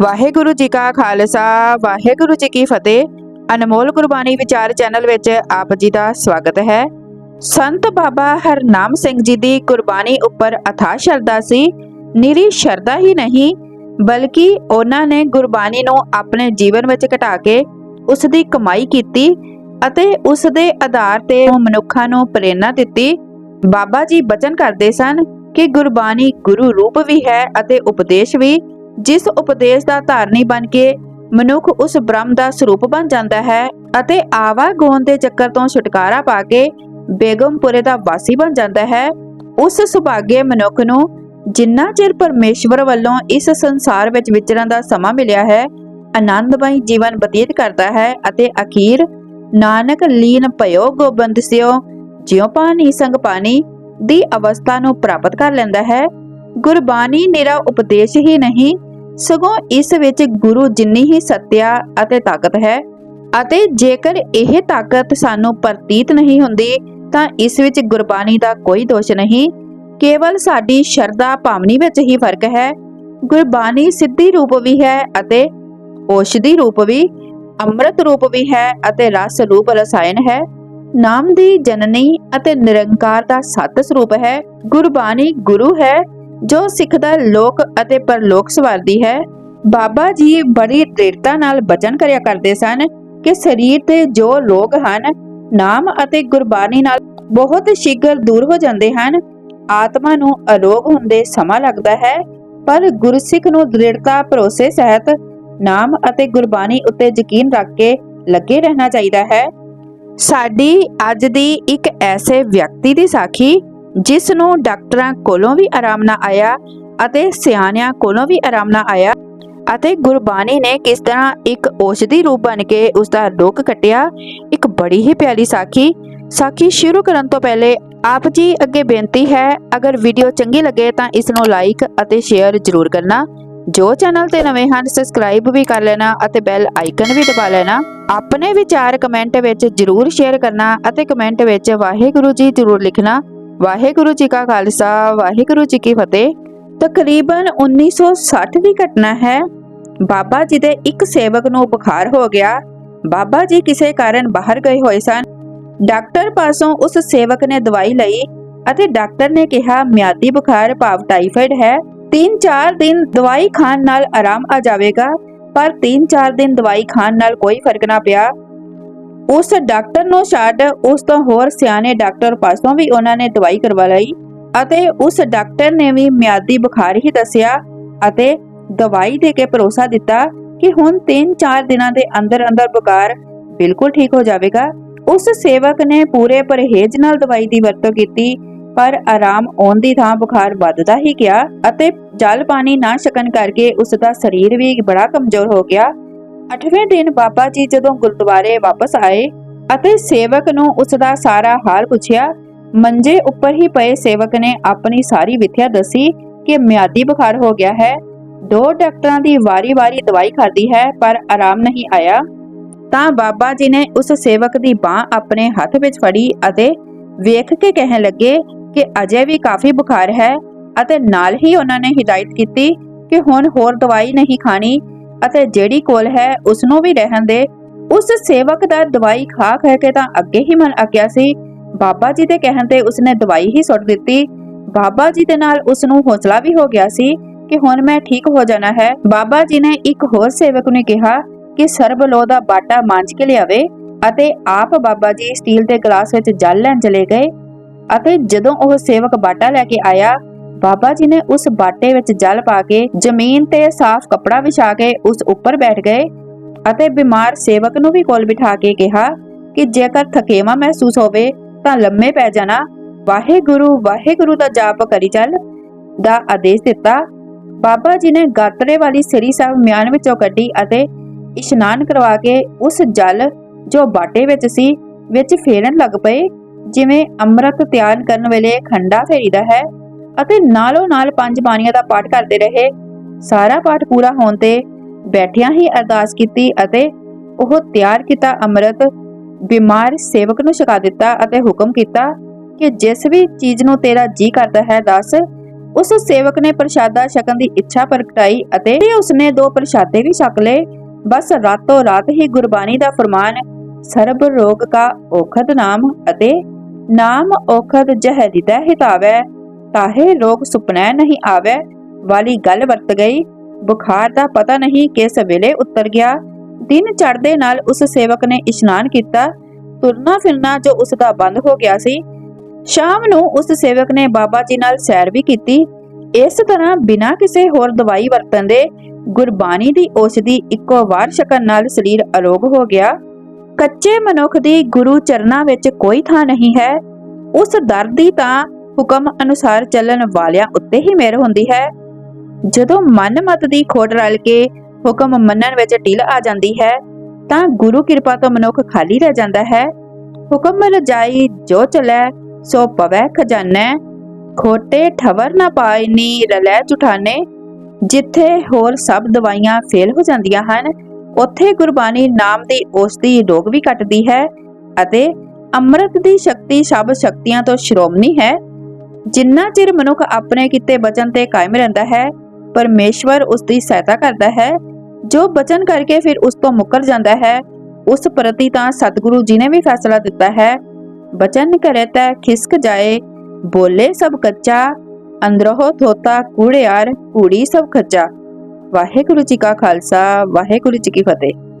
ਵਾਹਿਗੁਰੂ ਜੀ ਕਾ ਖਾਲਸਾ, ਵਾਹਿਗੁਰੂ ਜੀ ਕੀ ਫਤਿਹ। ਅਨਮੋਲ ਗੁਰਬਾਣੀ ਵਿਚਾਰ ਚੈਨਲ ਵਿੱਚ ਆਪ ਜੀ ਦਾ ਸਵਾਗਤ ਹੈ। ਸੰਤ ਬਾਬਾ ਹਰਨਾਮ ਸਿੰਘ ਜੀ ਦੀ ਗੁਰਬਾਣੀ ਉੱਪਰ ਅਥਾ ਸ਼ਰਧਾ ਸੀ। ਨਿਰੀ ਸ਼ਰਧਾ ਹੀ ਨਹੀਂ, ਬਲਕਿ ਉਹਨਾਂ ਨੇ ਗੁਰਬਾਣੀ ਨੂੰ ਆਪਣੇ ਜੀਵਨ ਵਿੱਚ ਘਟਾ ਕੇ ਉਸ ਦੀ ਕਮਾਈ ਕੀਤੀ ਅਤੇ ਉਸ ਦੇ ਆਧਾਰ ਤੇ ਮਨੁੱਖਾਂ ਨੂੰ ਪ੍ਰੇਰਣਾ ਦਿੱਤੀ। ਬਾਬਾ ਜੀ ਬਚਨ ਕਰਦੇ ਸਨ ਕਿ ਗੁਰਬਾਣੀ ਗੁਰੂ ਰੂਪ ਵੀ ਹੈ ਅਤੇ ਉਪਦੇਸ਼ ਵੀ ਜਿਸ ਉਪਦੇਸ਼ ਦਾ ਧਾਰਨੀ ਬਣ ਕੇ ਮਨੁੱਖ ਉਸ ਬ੍ਰਹਮ ਦਾ ਸਰੂਪ ਬਣ ਜਾਂਦਾ ਹੈ ਅਤੇ ਆਵਾਗੋਨ ਦੇ ਚੱਕਰ ਤੋਂ ਛੁਟਕਾਰਾ ਪਾ ਕੇ ਬੇਗਮਪੁਰੇ ਦਾ ਵਾਸੀ ਬਣ ਜਾਂਦਾ ਹੈ, ਉਸ ਸੁਭਾਗੇ ਮਨੁੱਖ ਨੂੰ ਜਿੰਨਾ ਚਿਰ ਪਰਮੇਸ਼ਵਰ ਵੱਲੋਂ ਇਸ ਸੰਸਾਰ ਵਿੱਚ ਵਿਚਰਨ ਦਾ ਸਮਾਂ ਮਿਲਿਆ ਹੈ, ਆਨੰਦਮਈ ਜੀਵਨ ਬਤੀਤ ਕਰਦਾ ਹੈ ਅਤੇ ਅਖੀਰ ਨਾਨਕ ਲੀਨ ਭਇਓ ਗੋਬਿੰਦ ਸਿਓ ਜਿਉ ਪਾਣੀ ਸੰਗ ਪਾਣੀ ਦੀ ਅਵਸਥਾ ਨੂੰ ਪ੍ਰਾਪਤ ਕਰ ਲੈਂਦਾ ਹੈ। ਗੁਰਬਾਣੀ ਨਿਰਾ ਉਪਦੇਸ਼ ਹੀ ਨਹੀਂ, ਸਗੋਂ ਇਸ ਵਿੱਚ ਗੁਰੂ ਜਿੰਨੀ ਹੀ ਸਤਿਆ ਅਤੇ ਤਾਕਤ ਹੈ, ਅਤੇ ਜੇਕਰ ਇਹ ਤਾਕਤ ਸਾਨੂੰ ਪ੍ਰਤੀਤ ਨਹੀਂ ਹੁੰਦੀ, ਤਾਂ ਇਸ ਵਿੱਚ ਗੁਰਬਾਣੀ ਦਾ ਕੋਈ ਦੋਸ਼ ਨਹੀਂ। ਕੇਵਲ ਸਾਡੀ ਸ਼ਰਧਾ ਭਾਵਨੀ ਵਿੱਚ ਹੀ ਫ਼ਰਕ ਹੈ। ਗੁਰਬਾਣੀ ਸਿੱਧੀ ਰੂਪ ਵੀ ਹੈ ਅਤੇ ਔਸ਼ਧੀ ਰੂਪ ਵੀ, ਅੰਮ੍ਰਿਤ ਰੂਪ ਵੀ ਹੈ ਅਤੇ ਰਸ ਰੂਪ ਰਸਾਇਣ ਹੈ। ਨਾਮ ਦੀ ਜਨਨੀ ਅਤੇ ਨਿਰੰਕਾਰ ਦਾ ਸਤ ਸਰੂਪ ਹੈ। ਗੁਰਬਾਣੀ ਗੁਰੂ ਹੈ ਜੋ ਸਿੱਖ ਦਾ ਲੋਕ ਅਤੇ ਪਰਲੋਕ ਸਵਾਰਦੀ ਹੈ, ਬਾਬਾ ਜੀ ਬੜੀ ਦ੍ਰਿੜਤਾ ਨਾਲ ਬਚਨ ਕਰਿਆ ਕਰਦੇ ਸਨ ਕਿ ਸਰੀਰ ਤੇ ਜੋ ਰੋਗ ਹਨ, ਨਾਮ ਅਤੇ ਗੁਰਬਾਣੀ ਨਾਲ ਬਹੁਤ ਸ਼ੀਘਰ ਦੂਰ ਹੋ ਜਾਂਦੇ ਹਨ। ਆਤਮਾ ਨੂੰ ਅਰੋਗ ਹੁੰਦੇ ਸਮਾਂ ਲੱਗਦਾ ਹੈ, ਪਰ ਗੁਰਸਿੱਖ ਨੂੰ ਦ੍ਰਿੜਤਾ, ਭਰੋਸੇ, ਸਹਿਤ, ਨਾਮ ਅਤੇ ਗੁਰਬਾਣੀ ਉੱਤੇ ਯਕੀਨ ਰੱਖ ਕੇ ਲੱਗੇ ਰਹਿਣਾ ਚਾਹੀਦਾ ਹੈ। ਸਾਡੀ ਅੱਜ ਦੀ ਇੱਕ ਐਸੇ ਵਿਅਕਤੀ ਦੀ ਸਾਖੀ ਜਿਸ ਨੂੰ ਡਾਕਟਰਾਂ ਕੋਲੋਂ ਵੀ ਆਰਾਮ ਨਾ ਆਇਆ ਅਤੇ ਸਿਆਣਿਆਂ ਕੋਲੋਂ ਵੀ ਆਰਾਮ ਨਾ ਆਇਆ ਅਤੇ ਗੁਰਬਾਣੀ ਨੇ ਕਿਸ ਤਰ੍ਹਾਂ ਇੱਕ ਔਸ਼ਧੀ ਰੂਪ ਬਣ ਕੇ ਉਸ ਦਾ ਰੋਗ ਕੱਟਿਆ, ਇੱਕ ਬੜੀ ਹੀ ਪਿਆਰੀ ਸਾਖੀ। ਸਾਖੀ ਸ਼ੁਰੂ ਕਰਨ ਤੋਂ ਪਹਿਲੇ ਆਪ ਜੀ ਅੱਗੇ ਬੇਨਤੀ ਹੈ, ਅਗਰ ਵੀਡੀਓ ਚੰਗੀ ਲੱਗੇ ਤਾਂ ਇਸ ਨੂੰ ਲਾਈਕ ਅਤੇ ਸ਼ੇਅਰ ਜ਼ਰੂਰ ਕਰਨਾ। ਜੋ ਚੈਨਲ ਤੇ ਨਵੇਂ ਹਨ ਸਬਸਕ੍ਰਾਈਬ ਵੀ ਕਰ ਲੈਣਾ ਅਤੇ ਬੈਲ ਆਈਕਨ ਵੀ ਦਬਾ ਲੈਣਾ। ਆਪਣੇ ਵਿਚਾਰ ਕਮੈਂਟ ਵਿੱਚ ਜ਼ਰੂਰ ਸ਼ੇਅਰ ਕਰਨਾ ਅਤੇ ਕਮੈਂਟ ਵਿੱਚ ਵਾਹਿਗੁਰੂ ਜੀ ਜ਼ਰੂਰ ਲਿਖਣਾ। ਵਾਹਿਗੁਰੂ ਜੀ ਕਾ ਖਾਲਸਾ, ਵਾਹਿਗੁਰੂ ਜੀ ਕੀ ਫਤਿਹ। ਤਕਰੀਬਨ 1960 ਦੀ ਘਟਨਾ ਹੈ। ਬਾਬਾ ਜੀ ਦੇ ਇੱਕ ਸੇਵਕ ਨੂੰ ਬੁਖਾਰ ਹੋ ਗਿਆ। ਬਾਬਾ ਜੀ ਕਿਸੇ ਕਾਰਨ ਬਾਹਰ ਗਏ ਹੋਏ ਸਨ। ਡਾਕਟਰ ਪਾਸੋਂ ਉਸ ਸੇਵਕ ਨੇ ਦਵਾਈ ਲਈ ਅਤੇ ਡਾਕਟਰ ਨੇ ਕਿਹਾ, ਮਿਆਦੀ ਬੁਖਾਰ ਭਾਵ ਟਾਈਫਾਇਡ ਹੈ। 3-4 ਦਿਨ ਦਵਾਈ ਖਾਣ ਨਾਲ ਆਰਾਮ ਆ ਜਾਵੇਗਾ, ਪਰ 3-4 ਦਿਨ ਦਵਾਈ ਖਾਣ ਨਾਲ ਕੋਈ ਫ਼ਰਕ ਨਾ ਪਿਆ। ਉਸ ਡਾਕਟਰ ਨੂੰ ਛੱਡ ਉਸ ਤੋਂ ਹੋਰ ਸਿਆਣੇ ਡਾਕਟਰ ਪਾਸੋਂ ਵੀ ਉਹਨਾਂ ਨੇ ਦਵਾਈ ਕਰਵਾ ਲਈ ਅਤੇ ਉਸ ਡਾਕਟਰ ਨੇ ਵੀ ਮਿਆਦੀ ਬੁਖਾਰ ਹੀ ਦੱਸਿਆ ਅਤੇ ਦਵਾਈ ਦੇ ਕੇ ਭਰੋਸਾ ਦਿੱਤਾ ਕਿ ਹੁਣ 3-4 ਦਿਨਾਂ ਦੇ ਅੰਦਰ ਅੰਦਰ ਬੁਖਾਰ ਬਿਲਕੁਲ ਠੀਕ ਹੋ ਜਾਵੇਗਾ। ਉਸ ਸੇਵਕ ਨੇ ਪੂਰੇ ਪਰਹੇਜ਼ ਨਾਲ ਦਵਾਈ ਦੀ ਵਰਤੋਂ ਕੀਤੀ, ਪਰ ਆਰਾਮ ਆਉਣ ਦੀ ਥਾਂ ਬੁਖਾਰ ਵੱਧਦਾ ਹੀ ਗਿਆ ਅਤੇ ਜਲ ਪਾਣੀ ਨਾ ਛਕਣ ਕਰਕੇ ਉਸ ਦਾ ਸਰੀਰ ਵੀ ਬੜਾ ਕਮਜ਼ੋਰ ਹੋ ਗਿਆ। 8ਵੇਂ ਦਿਨ ਬਾਬਾ ਜੀ ਜਦੋਂ ਗੁਰਦੁਆਰੇ ਵਾਪਸ ਆਏ ਅਤੇ ਸੇਵਕ ਨੂੰ ਉਸ ਦਾ ਸਾਰਾ ਹਾਲ ਪੁੱਛਿਆ, ਮੰਜੇ ਉੱਪਰ ਹੀ ਪਏ ਸੇਵਕ ਨੇ ਆਪਣੀ ਸਾਰੀ ਵਿਥਿਆ ਦੱਸੀ ਕਿ ਮਿਆਦੀ ਬੁਖਾਰ ਹੋ ਗਿਆ ਹੈ। ਦੋ ਡਾਕਟਰਾਂ ਦੀ ਵਾਰੀ-ਵਾਰੀ ਦਵਾਈ ਖਾਦੀ ਹੈ, ਪਰ ਆਰਾਮ ਨਹੀਂ ਆਇਆ। ਤਾਂ ਬਾਬਾ ਜੀ ਨੇ ਉਸ ਸੇਵਕ ਦੀ ਬਾਹ ਆਪਣੇ ਹੱਥ ਵਿੱਚ ਫੜੀ ਅਤੇ ਵੇਖ ਕੇ ਕਹਿਣ ਲੱਗੇ ਕਿ ਅਜੇ ਵੀ ਕਾਫੀ ਬੁਖਾਰ ਹੈ ਅਤੇ ਨਾਲ ਹੀ ਉਹਨਾਂ ਨੇ ਹਿਦਾਇਤ ਕੀਤੀ ਕਿ ਹੁਣ ਹੋਰ ਦਵਾਈ ਨਹੀਂ ਖਾਣੀ। ਅਤੇ ਜਿਹੜੀ ਕੋਲ ਹੈ ਉਸ ਨੂੰ ਵੀ ਰਹਿਣ ਦੇ। ਉਸ ਸੇਵਕ ਦਾ ਦਵਾਈ ਖਾ ਖਾ ਕੇ ਤਾਂ ਅੱਗੇ ਹੀ ਮਨ ਅੱਕਿਆ ਸੀ। ਬਾਬਾ ਜੀ ਦੇ ਕਹਿਣ ਤੇ ਉਸਨੇ ਦਵਾਈ ਹੀ ਸੁੱਟ ਦਿੱਤੀ। ਬਾਬਾ ਜੀ ਦੇ ਨਾਲ ਉਸ ਨੂੰ ਹੌਸਲਾ ਵੀ ਹੋ ਗਿਆ ਸੀ ਕਿ ਹੁਣ ਮੈਂ ਠੀਕ ਹੋ ਜਾਣਾ ਹੈ। ਬਾਬਾ ਜੀ ਨੇ ਇੱਕ ਹੋਰ ਸੇਵਕ ਨੂੰ ਕਿਹਾ ਕਿ ਸਰਬ ਲੋ ਦਾ ਬਾਟਾ ਮਾਂਜ ਕੇ ਲਿਆਵੇ ਅਤੇ ਆਪ ਬਾਬਾ ਜੀ ਸਟੀਲ ਦੇ ਗਲਾਸ ਵਿੱਚ ਜਲ ਲੈਣ ਚਲੇ ਗਏ ਅਤੇ ਜਦੋਂ ਉਹ ਸੇਵਕ ਬਾਟਾ ਲੈ ਕੇ ਆਇਆ ਬਾਬਾ ਜੀ ਨੇ ਉਸ ਬਾਟੇ ਵਿੱਚ ਜਲ ਪਾ ਕੇ ਜ਼ਮੀਨ ਤੇ ਸਾਫ਼ ਕੱਪੜਾ ਵਿਛਾ ਕੇ ਉਸ ਉੱਪਰ ਬੈਠ ਗਏ ਅਤੇ ਬਿਮਾਰ ਸੇਵਕ ਨੂੰ ਵੀ ਕੋਲ ਬਿਠਾ ਕੇ ਕਿਹਾ ਕਿ ਜੇਕਰ ਥਕੇਵਾ ਮਹਿਸੂਸ ਹੋਵੇ ਤਾਂ ਲੰਮੇ ਪੈ ਜਾਣਾ। ਵਾਹਿਗੁਰੂ ਵਾਹਿਗੁਰੂ ਦਾ ਜਾਪ ਕਰੀ ਚੱਲ ਦਾ ਆਦੇਸ਼ ਦਿੱਤਾ। ਬਾਬਾ ਜੀ ਨੇ ਗਾਤਰੇ ਵਾਲੀ ਸਰੀ ਸਾਹਿਬ ਮਿਆਨ ਵਿੱਚੋਂ ਕੱਢੀ ਅਤੇ ਇਸ਼ਨਾਨ ਕਰਵਾ ਕੇ ਉਸ ਜਲ ਜੋ ਬਾਟੇ ਵਿੱਚ ਸੀ, ਵਿੱਚ ਫੇਰਨ ਲੱਗ ਪਏ। ਜਿਵੇਂ ਅੰਮ੍ਰਿਤ ਤਿਆਰ ਕਰਨ ਵੇਲੇ ਖੰਡਾ ਫੇਰੀਦਾ ਹੈ ਅਤੇ ਨਾਲੋਂ ਨਾਲ ਪੰਜ ਬਾਣੀਆਂ ਦਾ ਪਾਠ ਕਰਦੇ ਰਹੇ। ਸਾਰਾ ਪਾਠ ਪੂਰਾ ਹੋਣ ਤੇ ਬੈਠਿਆਂ ਹੀ ਅਰਦਾਸ ਕੀਤੀ ਅਤੇ ਉਹ ਤਿਆਰ ਕੀਤਾ ਅੰਮ੍ਰਿਤ, ਬਿਮਾਰ ਸੇਵਕ ਨੂੰ ਛਕਾ ਦਿੱਤਾ ਅਤੇ ਹੁਕਮ ਕੀਤਾ ਕਿ ਜਿਸ ਵੀ ਚੀਜ਼ ਨੂੰ ਤੇਰਾ ਜੀ ਕਰਦਾ ਹੈ ਦੱਸ। ਉਸ ਸੇਵਕ ਨੇ ਪ੍ਰਸ਼ਾਦਾ ਛਕਣ ਦੀ ਇੱਛਾ ਪ੍ਰਗਟਾਈ ਅਤੇ ਉਸਨੇ ਦੋ ਪ੍ਰਸ਼ਾਦੇ ਵੀ ਛਕ ਲਏ। ਬਸ ਰਾਤੋਂ ਰਾਤ ਹੀ ਗੁਰਬਾਣੀ ਦਾ ਫਰਮਾਨ, ਸਰਬ ਰੋਗ ਕਾ ਔਖਦ ਨਾਮ ਅਤੇ ਨਾਮ ਔਖਦ ਜਹਰਿਦਾ ਹਿਤਾਵੈ। ਤਾਹੇ ਲੋਕ ਸੁਪਨੈ ਨਹੀਂ ਆਵੈ। ਵਾਲੀ ਗੱਲ ਵਰਤ ਗਈ। ਬੁਖਾਰ ਦਾ ਪਤਾ ਨਹੀਂ ਕਿਸ ਵੇਲੇ ਉਤਰ ਗਿਆ। ਦਿਨ ਚੜ੍ਹਦੇ ਨਾਲ ਉਸ ਸੇਵਕ ਨੇ ਇਸ਼ਨਾਨ ਕੀਤਾ। ਤੁਰਨਾ ਫਿਰਨਾ ਜੋ ਉਸ ਦਾ ਬੰਦ ਹੋ ਗਿਆ ਸੀ। ਸ਼ਾਮ ਨੂੰ ਉਸ ਸੇਵਕ ਨੇ ਬਾਬਾ ਜੀ ਨਾਲ ਸੈਰ ਵੀ ਕੀਤੀ। ਇਸ ਤਰ੍ਹਾਂ ਬਿਨਾਂ ਕਿਸੇ ਹੋਰ ਦਵਾਈ ਵਰਤਣ ਦੇ ਗੁਰਬਾਣੀ ਦੀ ਔਸ਼ਧੀ ਇੱਕੋ ਵਾਰ ਛਕਣ ਨਾਲ ਸਰੀਰ ਅਰੋਗ ਹੋ ਗਿਆ। ਕੱਚੇ ਮਨੁੱਖ ਦੀ ਗੁਰੂ ਚਰਨਾਂ ਵਿੱਚ ਕੋਈ ਥਾਂ ਨਹੀਂ ਹੈ। ਉਸ ਦਰ ਦੀ ਤਾਂ ਹੁਕਮ ਅਨੁਸਾਰ ਚੱਲਣ ਵਾਲਿਆਂ ਉੱਤੇ ਹੀ ਮਿਹਰ ਹੁੰਦੀ ਹੈ। ਜਦੋਂ ਮਨ ਮਤ ਦੀ ਖੋਟ ਰਲ ਕੇ ਹੁਕਮ ਮੰਨਣ ਵਿੱਚ ਢਿੱਲ ਆ ਜਾਂਦੀ ਹੈ, ਤਾਂ ਗੁਰੂ ਕਿਰਪਾ ਤੋਂ ਮਨੁੱਖ ਖਾਲੀ ਰਹਿ ਜਾਂਦਾ ਹੈ। ਹੁਕਮ ਮਿਲ ਜਾਈ ਜੋ ਚਲੈ, ਸੋ ਪਵੈ ਖਜ਼ਾਨੈ। ਖੋਟੇ ਠਵਰ ਨਾ ਪਾਇਨੀ ਰਲੈ ਝੁਠਾਨੇ ਜਿੱਥੇ ਹੋਰ ਸਭ ਦਵਾਈਆਂ ਫੇਲ ਹੋ ਜਾਂਦੀਆਂ ਹਨ, ਉੱਥੇ ਗੁਰਬਾਣੀ ਨਾਮ ਦੀ ਔਸ਼ਧੀ ਰੋਗ ਵੀ ਕੱਟਦੀ ਹੈ ਅਤੇ ਅੰਮ੍ਰਿਤ ਦੀ ਸ਼ਕਤੀ ਸਭ ਸ਼ਕਤੀਆਂ ਤੋਂ ਸ਼੍ਰੋਮਣੀ ਹੈ। ਜਿੰਨਾ ਚਿਰ ਮਨੁੱਖ ਆਪਣੇ ਕੀਤੇ ਬਚਨ ਤੇ ਕਾਇਮ ਰਹਿੰਦਾ ਹੈ, ਪਰਮੇਸ਼ਵਰ ਉਸ ਦੀ ਸਹਾਇਤਾ ਕਰਦਾ ਹੈ। ਜੋ ਬਚਨ ਕਰਕੇ ਫਿਰ ਉਸ ਤੋਂ ਮੁੱਕਰ ਜਾਂਦਾ ਹੈ, ਉਸ ਪ੍ਰਤੀ ਤਾਂ ਸਤਿਗੁਰੂ ਜੀ ਨੇ ਵੀ ਫੈਸਲਾ ਦਿੱਤਾ ਹੈ। ਬਚਨ ਕਰੇ ਤਾਂ ਖਿਸਕ ਜਾਏ, ਬੋਲੇ ਸਭ ਕੱਚਾ, ਅੰਦਰੋਂ ਥੋਤਾ ਕੂੜਿਆਰ ਕੂੜੀ ਸਭ ਖੱਚਾ ਵਾਹਿਗੁਰੂ ਜੀ ਕਾ ਖਾਲਸਾ, ਵਾਹਿਗੁਰੂ ਜੀ ਕੀ ਫਤਿਹ।